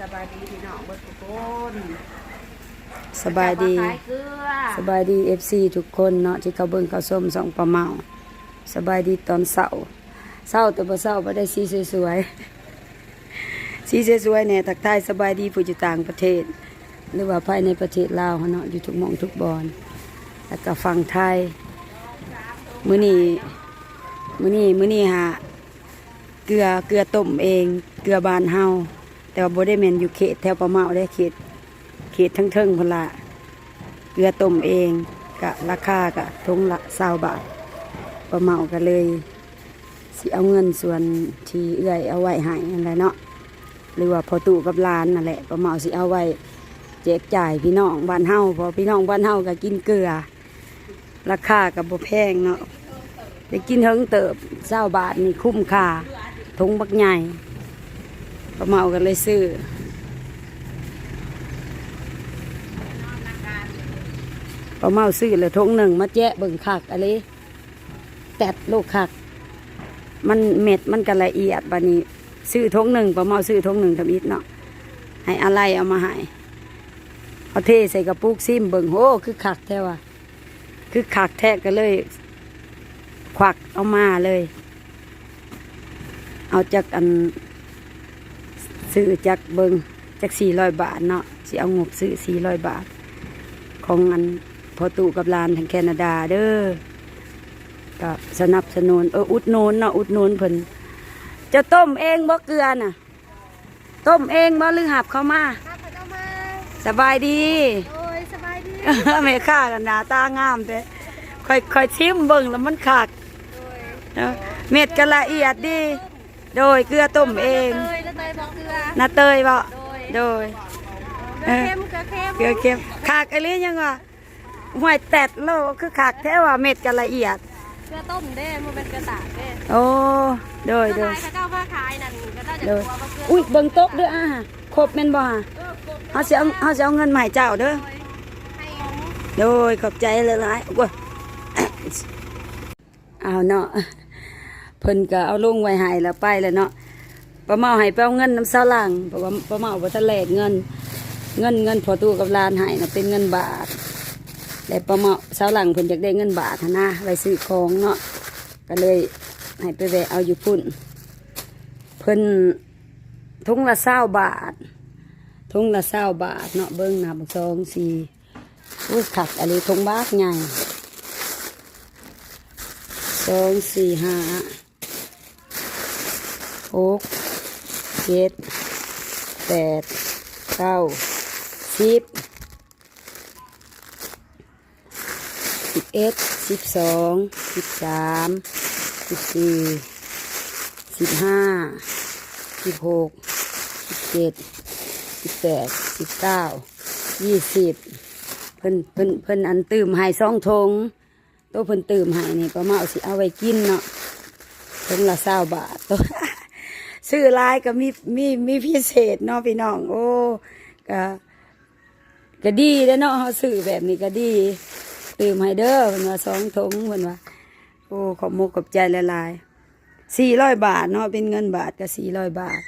สบายดีพี่น้องเบิดทุกคนสบายดี ขายเกลือสบายดีเอฟซีทุกคนเนาะที่เขาเบิ่งเขาส้มสองประเมาสบายดีตอนเสาร์เสาร์แต่บ่เสาร์บ่ได้สีสวยๆสีสวยๆเนี่ยทักทายสบายดีผู้อยู่ต่างประเทศ หรือว่าภายในประเทศลาวเนาะอยู่ทุกหมองทุกบอนแล้วก็ฝั่งไทยมื้อนี้มื้อนี้มื้อนี้ฮะเกลือเกลือต้มเอง เกลือบานเฮา แต่ว่าโบได้แม่นอยู่เขตแถวประเมาได้เขตเขตทั้งเทิงพนละเกลือต้มเองกะราคากะทงละสาวบาทประเมากันเลยสิเอาเงินส่วนที่เอื้อยเอาไว้ให้อะไรเนาะหรือว่าพอตู่กับหลานนั่นแหละประเมาสิเอาไว้แจกจ่ายพี่น้องบ้านเฮาพอพี่น้องบ้านเฮาก็กินเกลือ ราคากับบ่แพงเนาะได้กินเฮิงเติบเศร้าบาทนี่คุ้มค่าทงบักใหญ่ ประเมากันเลยซื้อปลาเมาซื้อเลยทงหนึ่งมาแจะเบิ่งคักอะไรแตดลูกคัก มันเม็ดมันก็ละเอียดบานี้ ซื้อทงหนึ่งปลาเมาซื้อทงหนึ่งทำอิดเนาะให้อะไรเอามาให้เอาเทใส่กระปุกซิมเบิ่งโอ้คือคักแท้ว่ะคือคักแท้ก็เลย ควักเอามาเลย เอาจากอัน ซื้อจากเบิงจากสี่ร้อยบาทเนาะสิเอางบซื้อสี่ร้อยบาท ของอันพอตู่กับหลานทางแคนาดาเด้อก็สนับสนุนเอออุดหนุนเนาะอุดหนุนเพิ่นจะต้มเองบ่เกลือน่ะ ต้มเองบ่หรือหับเข้ามาครับพนมาสบายดีโอ้ยสบายดีแม่ค้ากันหน้าตางามแต่ค่อยค่อยชิมเบิ่งแล้วมันคักเนาะเม็ดก็ละเอียดดี โดยเกลือต้มเองเลยแล้วเตยบอกเกลือนาเตยบ่โดยโดยเกลือเค็มเกลือเค็มเกลือเค็มขากอะไรยังวะห่วยแตดโลคือขากแท้ว่าเม็ดกันละเอียด เกลือต้มเด้มันเป็นเกลือตากเด้โอ้โดยเกโดลือยขายเขาเจ้ามาขายนั่นก็น่าจะโดตัยวว่าเกลืออุ้ยเบิ่งโต๊ะเด้ออะครบแม่นบ่ฮะเออกบเฮาสิเอาเฮาสิเอาเงินมาให้เจ้าเด้อ ให้โดยขอบใจหลายๆโอ้ย เอาเนาะ เพิ่นก็เอาลงไว้ให้แล้วไปแล้วเนาะป้าเมาให้ไปเอาเงินน้ำสาวหลังเพราะว่าป้าเมาบ่ทันแลกเงิน เงินเงินพอตู้กับลานให้นะเป็นเงินบาทแต่ป้าเมาสาวหลังเพิ่นอยากได้เงินบาทนะไว้ซื้อของเนาะก็เลยให้ไปแวะเอาอยู่พุ่นเพิ่นทุงละเศร้าบาททุงละเศร้าบาทเนาะเบิ้งหนาบักสองสี่อุ้ยขัดอะไรทุงบาทใหญ่สองสี่ห้า หกเจ็ดแปดเก้าสิบสิบเอ็ดสิบสองสิบสามสิบสี่สิบห้าสิบหกสิบเจ็ดสิบแปดสิบเก้ายี่สิบเพิ่นเพิ่นเพิ่นอันตื่มให้สองทงตัวเพิ่นตื่มให้นี่ประมาณสิเอาไว้กินเนาะทงละเศร้าบาทตัว ซื้อลายก็มีมีมีพิเศษเนาะพี่น้อง โอ้ก็ก็ดีแล้วเนาะเขาซื้อแบบนี้ก็ดีตื่มให้เด้อเพิ่นว่าสองทงเพิ่นว่า โอ้ขอบมกขอบใจละลายสี่ร้อยบาทเนาะเป็นเงินบาทก็สี่ร้อยบาท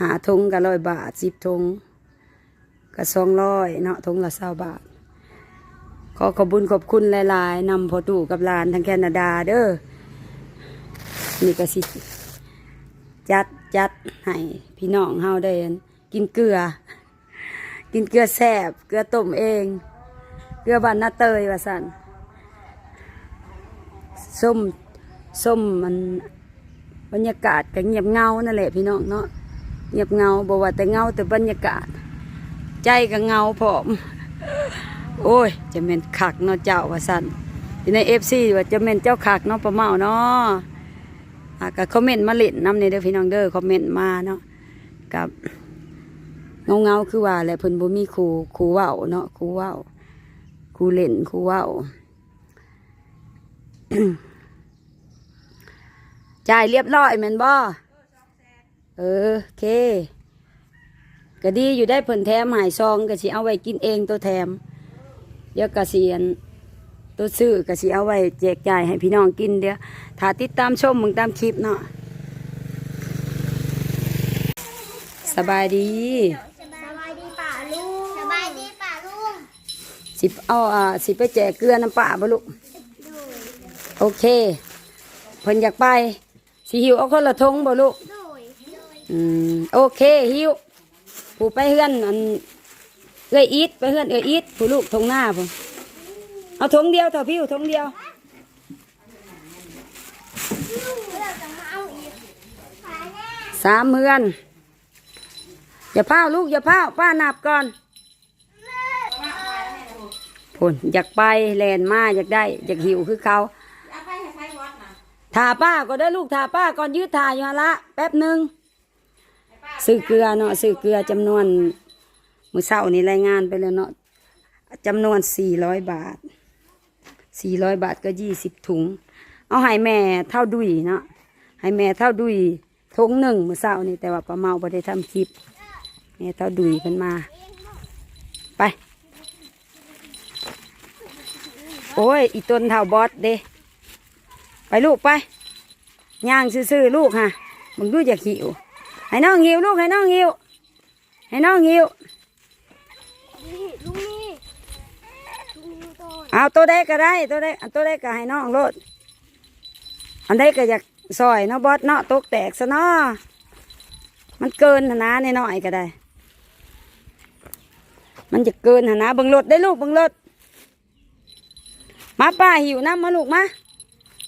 หาทงก็ร้อยบาทสิบทงก็สองร้อยเนาะทงละเศร้าบาท ขอขอบุญขอบคุณหลาย ๆนำพอตู่กับลานทางแคนาดาเด้อนี่ก็สิ จัดจัดให้พี่น้องเฮาได้กินเกลือ กินเกลือแซบเกลือต้มเอง เกลือบานนาเตยว่าสันส้มส้มมันบรรยากาศก็เงียบเงานั่นแหละพี่น้องเนาะเงียบเงาบอกว่าแต่เงาแต่บรรยากาศ ใจก็เงาพร้อม โอ้ย จะเป็นขักเนาะเจ้าว่าสันอยู่ในเอฟซีว่าจะเป็นเจ้าขักเนาะประเมาเนาะ อะก็คอมเมนต์มาเล่นน้ำในเด้อพี่น้องเด้อคอมเมนต์มาเนาะกับเงาเงาคือว่าแหละเพิ่นบ่มีครูครูเว้าเนาะครูเว้าครูเล่นครูเว้าจ่ายเรียบร้อยแม่นบ่เออโอเคก็ดีอยู่ได้เพิ่นแถมหายซองก็สิเอาไว้กินเองตัวแถมเดี๋ยวก็สิอัน ตัวซื้อก็สิเอาไว้แจกจ่ายให้พี่น้องกินเดียวถ้าติดตามชมมึงตามคลิปเนาะสบายดีสบายดีป่าลุงสบายดีป่าลุงสิเอาอ่าสิไปแจกเกลือน้ำปลาบ่ลูกดูโอเคเพิ่นอยากไปสิหิวเอาคนละทงบ่ลูกดูอืมโอเคหิวผู้ไปเฮือนอันเอ้ยอีทไปเฮือนเอ้ยอีทผู้ลูกทงหน้าผม เอาทงเดียวเถอะพี่ทงเดียวเราจะมาเอาอีกป่าแน่สามเฮือนอย่าพาวลูกอย่าพาวป้านับก่อนผลอยากไปแลนมาอยากได้ อยากหิวคือเขาถาป้าก็ได้อลูกถาป้าก่อนยืดถาอยู่หั่นละแป๊บหนึ่งซื้อเกลือเนาะซื้อเกลือจำนวนมือเศร้านี่รายงานไปแล้วเนาะจำนวนสี่ร้อยบาท สี่ร้อยบาทก็ยี่สิบถุง เอาให้แม่เท่าดุยเนาะให้แม่เท่าดุยทงหนึ่งมือเศร้านี่แต่ว่าป้าเมาไ่ได้ทำคลิปแม่เท่าดุยเพิ่นมา ไป โอ้ย อีต้นเท่าบอสเด้ไปลูกไปย่างซื่อๆลูกฮะมึงดูอยากหิวให้น้องหิวลูกให้น้องหิวให้น้องหิว นี่ลุงนี่ลุงนี่ต้น เอาตัวใดก็ได้ตัวใดอันตัวใดก็ให้น้องโลด อันใดก็อยากซอยเนาะบอสเนาะตกแตกซะเนาะมันเกินหนนาในน้อยก็ได้ มันจะเกินหนาเบังรถได้ลูกเบังรถมาป้าหิวน้ำมาลูกมา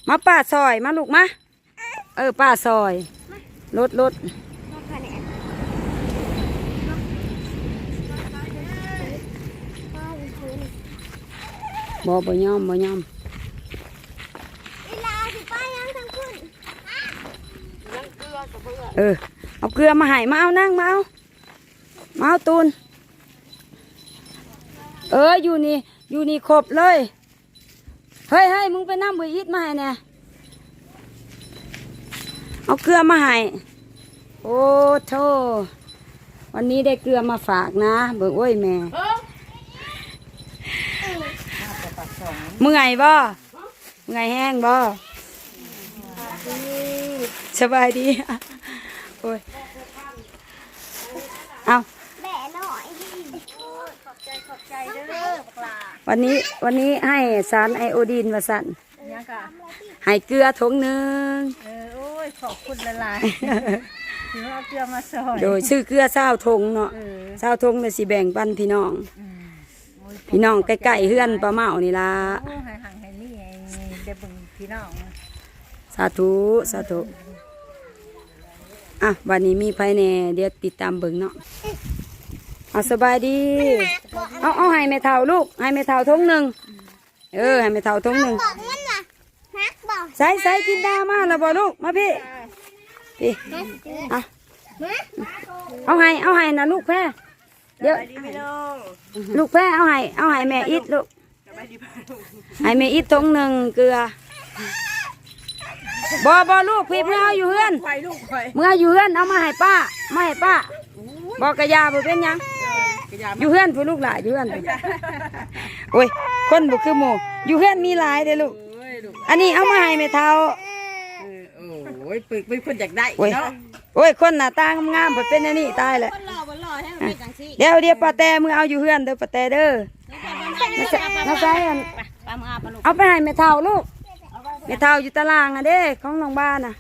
มาป้าซอยมาลูกมาเออป้าซอยรถรถ ต้นคะแนนป้าเป็นคน บ่บ่ยอมบ่ยอมเวลาสิป้ายังทั้งคุณเออ เอาเกลือมาให้มาเอานั่งมาเอามาเอาตูน เอออยู่นี่อยู่นี่ครบเลย เฮ้ยเฮ้ยมึงไปนั่งบอีทมาให้แน่เอาเกลือมาให้ โอ้โธ่วันนี้ได้เกลือมาฝากนะ เบิกโอ้ยแม่ เมื่อยบ่เมื่อยแห้งบ่สบายดีโอ้ยเอาแบะหน่อยขอบใจขอบใจเด้อปลาวันนี้วันนี้ให้สารไอโอดีนมาสั่นยังกะให้เกลือถุงหนึ่งเออโอ้ยขอบคุณละลายถือว่าเอาเกลือมาซอยโดยซื้อเกลือเศร้าทงเนาะเออเศร้าทงเลยสิแบ่งปันพี่น้องโอ้ย พี่น้องใกล้ๆเฮือนปลาเมานี่ละโอ้ให้หังให้นี่ให้เด็กเบิ่งพี่น้องสาธุสาธุอะวันนี้มีภายในเดี๋ยวติดตามเบิ่งเนาะเอาสบายดี เอาเอาให้แม่เท่าลูก ให้แม่เท่าทงหนึ่งเออให้แม่เท่าทงหนึ่งบอกมันว่ะฮักบอกใส่ใส่กินดามาแล้วบ่ลูกมาพี่พี่อะเอาให้เอาให้นะลูกแพ้ เดี๋ยวลูกแพ้เอาให้เอาให้แม่อิดลูกให้แม่อิดทงหนึ่งเกลือบ่บ่ลูกพี่เพื่อเอาอยู่เฮือนไปลูกไปเมื่ออยู่เฮือนเอามาให้ป้ามาให้ป้าบอกกระยาบ่เป็นหยังอยู่เฮือนผู้ลูกหลายอยู่เฮือนพุ่นโอ้ยคนบ่คือหมู่อยู่เฮือนมีหลายเด้อลูกอันนี้เอามาให้แม่เฒ่าโอ้ยปึกเป็นคนอยากได้โอ้ยเนาะโอ้ยคนหน้าตางามๆเพิ่นเป็นอันนี้ตายแหละคนหล่ เป็นจังซี่เดี๋ยวเดี๋ยวป้าแต่มือเอาอยู่เฮือนเด้อป้าแต่เด้อน้าใส่น้าใส่อันปลาหมึกอาปเอาไปให้แม่เฒ่าลูกแม่เฒ่าอยู่ตารางอะเด้ของน้องบ้านน่ะ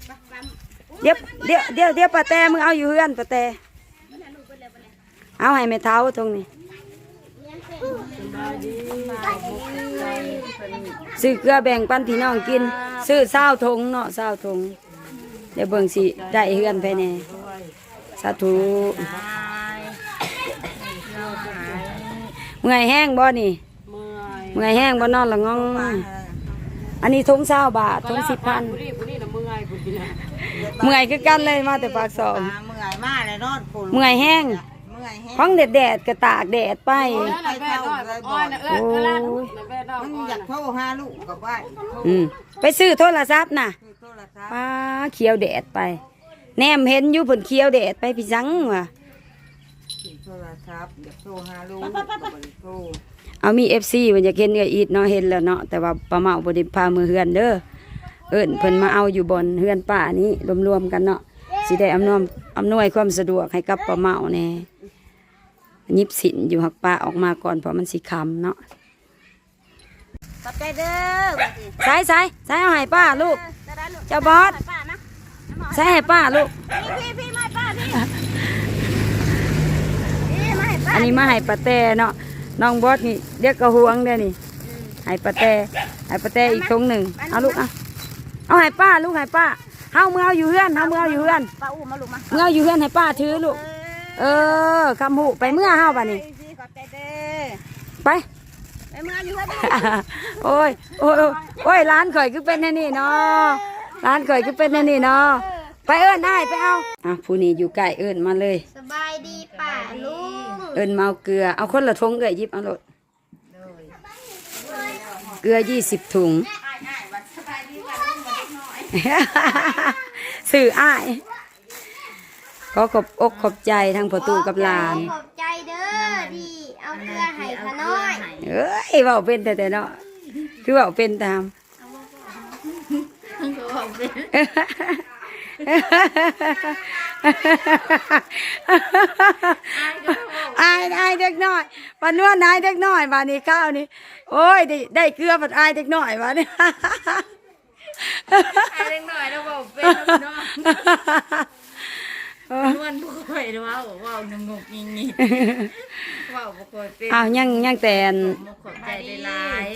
เดี๋ยวเดี๋ยวเดี๋ยวเดี๋ยวป้าแต่มือเอาอยู่เฮือนป้าแต่เอาให้แม่เฒ่าตรงนี้ซื้อเกลือแบ่งปันพี่น้องกิน ซื้อเศร้าทงเนาะเศร้าทงเดี๋ยวเบิ่งสิได้เฮือนไปแน่สาธุ เมื่อยแห้งบ่นี่เมื่อยแห้งบ่นอนละงอง อันนี้ทงเศร้าบาททงสิบพันเมื่อยคือกันเลยมาแต่ปากซองเมื่อยมากเลยนอนฝนเมื่อยแห้งเมื่อยแห้งห้องแดดแดดๆก็ตากแดดไปไปเท่าเลยบ่อยโอ้ยมันอยากโทรหาลูกกับว่าอืมไปซื้อโทรศัพท์น่ะคือโทรศัพท์ป้าเขียวแดดไป แนมเห็นอยู่เพิ่นเขียวแดดไปพี่จังว่ะ โทรศัพท์อยากโทรหาลูกก็บ่ได้โทรเอามี FC มันอยากเห็นเอื้ออีดเนาะเห็นแล้วเนาะแต่ว่าป้าเมาบ่ได้พามือเฮือนเด้อเอิ้นเพิ่นมาเอาอยู่บนเฮือนป้านี้รวมๆกันเนาะสิได้อำนวยอำนวยความสะดวกให้กับป้าเมาแน่ยิบสินอยู่หักป้าออกมาก่อนเพราะมันสิคำเนาะขอบใจเด้อบัดนี้ใส่ใส่ใส่เอาให้ป้าลูกจะได้ลูกเจ้าบอสให้ป้านะใส่ให้ป้าลูก พี่พี่พี่มาให้ป้าพี่พี่มาให้ป้า อันนี้มาให้ป้าแต่เนาะน้องบอสนี่เรียกกระหวงเด้อนี่ให้ป้าแต่ให้ป้าแต่อีกทงหนึ่งเอาลูกเอาเอาให้ป้าลูกให้ป้าเฮามือเอาอยู่เฮือนเฮามือเอาอยู่เฮือนป้าอู้มาลูกมามือเอาอยู่เฮือนให้ป้าถือลูกเออคำหูไปเมื่อเฮาบัดนี้พี่ขอบใจเด้อไปไปเมื่ออยู่ว่าดิโอ้ยโอ้ยโอ้ยโอ้ยร้านข่อยคือเป็นแน่นี่เนาะร้านข่อยคือเป็นแน่นี่เนาะไปเอิ้นได้ไปเอาอะผู้นี้อยู่ใกล้เอิ้นมาเลยส บายดีป่าลุงเอิ้นมาเอาเกลือ เอาคนละทงเอ้ยหยิบเอาโลดเกลือยี่สิบถุง สื่ออ้ายขอขอบอกขอบใจทางประตูกับหลาน ขอบใจเด้อที่เอาเกลือให้ขาน้อยเอ้ยเว่าเป็นแต่แต่เนาะคือเว่าเป็นตาม อายอายเด็กน้อยปันนวดนายเด็กน้อยบานนี้ข้าวนี่โอ้ยได้ได้เกลือปัดอายเด็กน้อยบานนี้เล็กหน่อยแล้วบอกเป็นน้องนวลบ่ค่อยเว้าเว้างงกงิงงิเว้าบ่ค่อยเป็นอ้าวยังยังแต่นบ่ขอบใจได้หลาย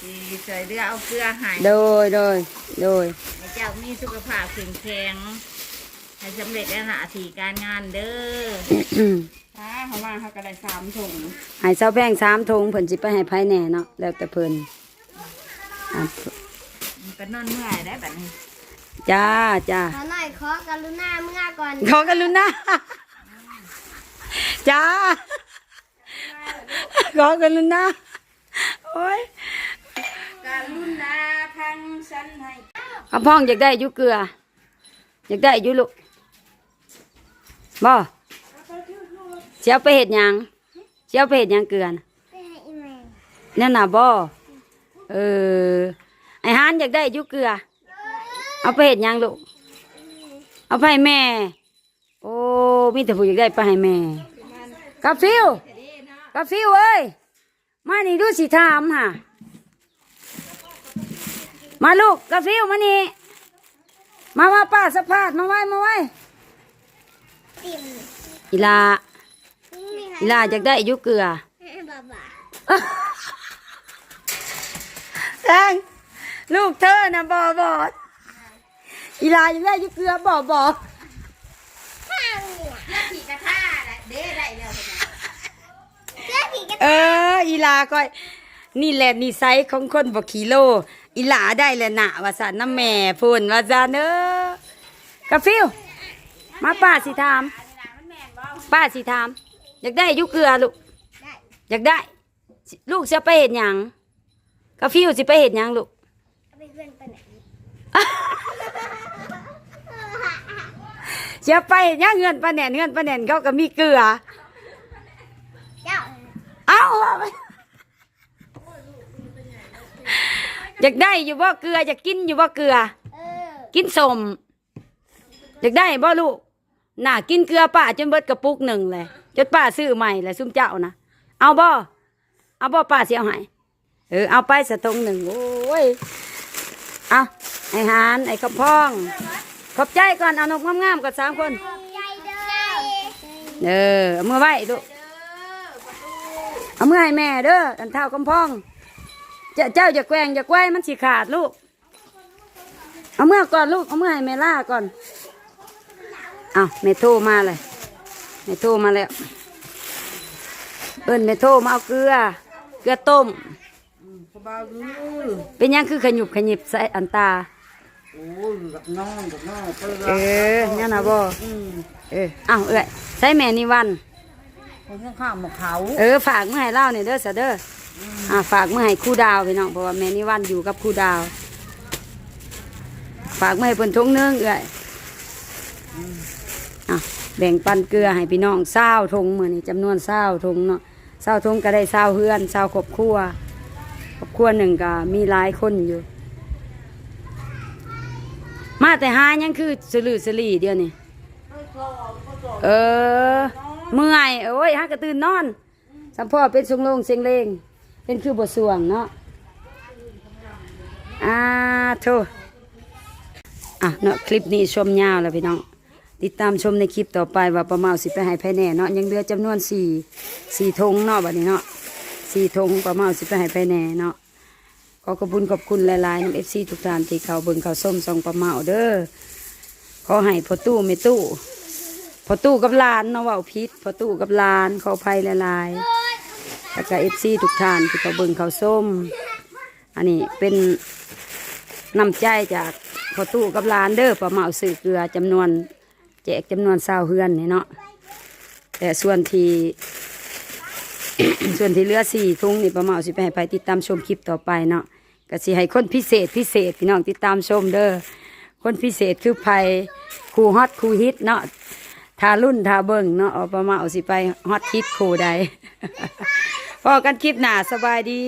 ที่ช่วยเหลือเอาเกลือให้โดยโดยโดยให้เจ้ามีสุขภาพแข็งแรง ให้สำเร็จในหน้าที่การงานเด้ออืมอ่าเขามาเขาก็ได้สามถุงให้เสาแพงสามทงเพิ่นสิไปให้ไผแหน่เนาะแล้วแต่เพิ่นอะมันก็นอนเมื่อยได้แบบนี้จ้าจ้าขาน้อยขอกรุณาเมื่อก่อนขอกันลุนะจ้าขอกันลุนะโอ้ยการรุ่นนาพังสันให้ข้าพ่องอยากได้อยุเกลือ อยากได้อยุลูก บ่เสียไปเห็ดหยังเสียไปเห็ดหยังเกลือนไปให้อีแม่นั่นน่ะบ่เออไอฮานอยากได้อยุเกลือ เอาไปเห็ดหยังลูกเอาไปให้แม่ โอ้มีแต่ผู้อยากได้ไปให้แม่กาฟิวกาฟิวเอ้ยมานี่ดูสิถามค่ะมาลูกกาฟิวมานี่มาว่าป้าสะพาดมาไว้มาไว้ ติ่มอีลานี่ค่ะอีลาอยากได้อยุเกลือบ้าบ้าแทงลูกเธอนะบอบอดอีลายังได้อยุเกลือบอบอขี่กระท่าเด้ได้แล้วเกลือผีกระเออ อีลาก็นี่แหละนิสัยของคนบอกขีโล อีหลาได้แหละหนะว่าสันน้ำแม่พูนว่าสันเออกาฟิว มาป้าสิถาม ป้าสิถาม อยากได้อยุเกลือลูกได้อยากได้ ลูกจะไปเห็ดหยังกาฟิวสิไปเห็ดหยังลูกเอาไปเพื่อนไปไหนเสียไปเห็ดหยังเงินปลาแหนนเงินปลาแหนนเขาก็มีเกลือ เจ้าเอาเอาไปอยากได้อยู่บ่เกลืออยากกินอยู่บ่เกลือ เออ กินสมอยากได้บ่ลูก น่ากินเกลือป้าจนเบิดกระปุกหนึ่งเลยจนป้าซื้อใหม่เลยซุมเจ้านะเอาบ่เอาบ่ป้าเสียหายเออเอาไปสะตงหนึ่งโอ้ยเอาไอ้หานไอ้กระพอง ขอบใจก่อนเอานกงามๆก่อนสามคนขอบใจเด้อเออเอามือไว้ลูกเอามือให้แม่เด้ออันเท่ากำพองเจ้าเจ้าอย่าแกว่งอย่าแกว้มันสิขาดลูก เอามือก่อนลูก เอามือให้แม่ล่าก่อน เอาแม่โทรมาเลยแม่โทรมาแล้ว เอิ้นแม่โทรมาเอาเกลือ เกลือต้มสบายดีเป็นหยังคือขยุบขยิบใส่อันตาโอ้ยกับน้องกับน้องเปิ้ลเออเนี่ยนะบ่เออเอาเอ้ยใส่แม่นี่วันคนข้างๆหมกเขาเออฝากมือให้เล่าเนี่ยเด้อสะเด้อออ่าฝากมือให้ครู่ดาวพี่น้องเพราะว่าแม่นี่วันอยู่กับครู่ดาว ฝากมือให้เพิ่นทงหนึงเอ้ย อะแบ่งปันเกลือให้พี่น้องเศร้าทงมือนี่จำนวนเศร้าทงเนาะเศร้าทงก็ได้เศร้าเฮือนเศร้าครอบครัวครอบครัวหนึ่งก็มีหลายคนอยู่ มาแต่หายังคือสลือสลีเดียวนี่เออ เมื่อยโอ้ยฮักกระตื่นนอนสัมพ่อเป็นทรงลงเสียงเลงเป็นคือบทสวงเนาะอ่าโทอะเนาะคลิปนี้ชมยาวแล้วพี่น้อง ติดตามชมในคลิปต่อไปว่าประเมาสิไปให้ภายแน่เนาะยังเหลือจำนวนสี่สี่ธงเนาะบัดนี้เนาะสี่ธงประเมาสิไปให้ภายแน่เนาะขอขอบคุณขอบคุณหลายๆน้ำเอฟซีทุกท่านที่เขาเบิ่งเขาส้มซองประเมาเด้อขอให้พอตู้ไม่ตู้พอตู้กับลานเนาะว่าพิษพอตู้กับลานขออภัยหลายๆแล้วก็เอฟซีทุกท่านที่เขาเบิ่งเขาส้ม อันนี้เป็นน้ำใจจากพอตู้กับลานเด้อประเมาสื่อเกลือจำนวน จกจำนวนเศร้าเฮือนนี่เนาะแต่ส่วนที่ ส่วนที่เหลือสี่ทุ่งนี่ประมาณสิไปให้ไปติดตามชมคลิปต่อไปเนาะก็สิให้คนพิเศษพิเศษพี่น้องติดตามชมเด้อคนพิเศษคือไผครูฮอตครูฮิตเนาะทารุ่นทาเบิ่งเนาะเอาประมาณสิไปฮอตฮิตครูใด พอกันคลิปหนาสบายดี